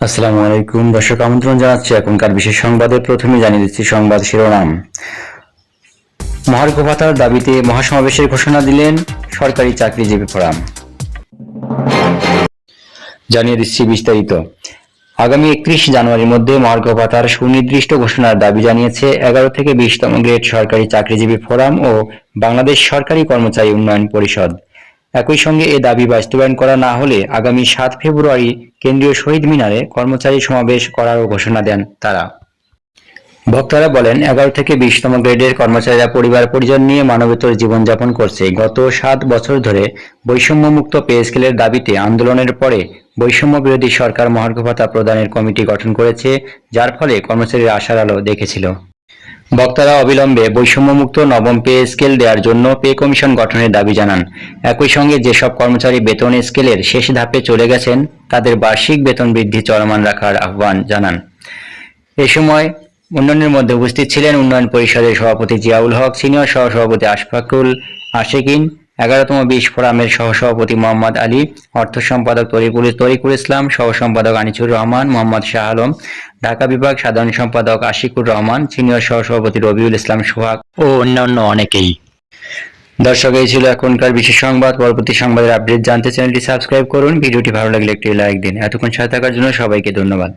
আসসালামু আলাইকুম। দর্শক, আমন্ত্রণ জানাচ্ছি এখনকার বিশেষ সংবাদে। প্রথমে জানিয়ে দিচ্ছি সংবাদ শিরোনাম। মহার্ঘ ভাতার দাবিতে মহাসমাবেশের ঘোষণা দিলেন সরকারি চাকরিজীবী ফোরাম। জানিয়ে দিচ্ছি বিস্তারিত। আগামী একত্রিশ জানুয়ারির মধ্যে মহার্ঘ ভাতার সুনির্দিষ্ট ঘোষণার দাবি জানিয়েছে এগারো থেকে বিশতম গ্রেড সরকারি চাকরিজীবী ফোরাম ও বাংলাদেশ সরকারি কর্মচারী উন্নয়ন পরিষদ। একই সঙ্গে এ দাবি বাস্তবায়ন করা না হলে আগামী সাত ফেব্রুয়ারি কেন্দ্রীয় শহীদ মিনারে কর্মচারী সমাবেশ করারও ঘোষণা দেন তারা। বক্তারা বলেন, এগারো থেকে বিশতম গ্রেডের কর্মচারীরা পরিবার পরিজন নিয়ে মানবেতর জীবনযাপন করছে। গত সাত বছর ধরে বৈষম্যমুক্ত পে স্কেলের দাবিতে আন্দোলনের পরে বৈষম্য বিরোধী সরকার মহার্ঘ ভাতা প্রদানের কমিটি গঠন করেছে, যার ফলে কর্মচারীরা আশার আলো দেখেছিল। বক্তারা অবিলম্বে বৈষম্যমুক্ত নবম পে স্কেল দেওয়ার জন্য পে কমিশন গঠনের দাবি জানান। একই সঙ্গে যেসব কর্মচারী বেতন স্কেলের শেষ ধাপে চলে গেছেন, তাদের বার্ষিক বেতন বৃদ্ধি চলমান রাখার আহ্বান জানান। এ সময় উন্নয়নের মধ্যে উপস্থিত ছিলেন উন্নয়ন পরিষদের সভাপতি জিয়াউল হক, সিনিয়র সহসভাপতি আশফাকুল আশেকিন এগারোতম বিশ ফোরামের সহসভাপতি মোহাম্মদ আলী, অর্থ সম্পাদক তরিকুল তরিকুল ইসলাম সহ সম্পাদক আনিসুর রহমান, মোহাম্মদ শাহ আলম, ঢাকা বিভাগ সাধারণ সম্পাদক আশিকুর রহমান, সিনিয়র সহসভাপতি রবিউল ইসলাম সোহাগ ও অন্যান্য অনেকেই। দর্শক, এই ছিল এখনকার বিশেষ সংবাদ। পরবর্তী সংবাদের আপডেট জানতে চ্যানেলটি সাবস্ক্রাইব করুন। ভিডিওটি ভালো লাগলে একটি লাইক দিন। এতক্ষণ সাথে থাকার জন্য সবাইকে ধন্যবাদ।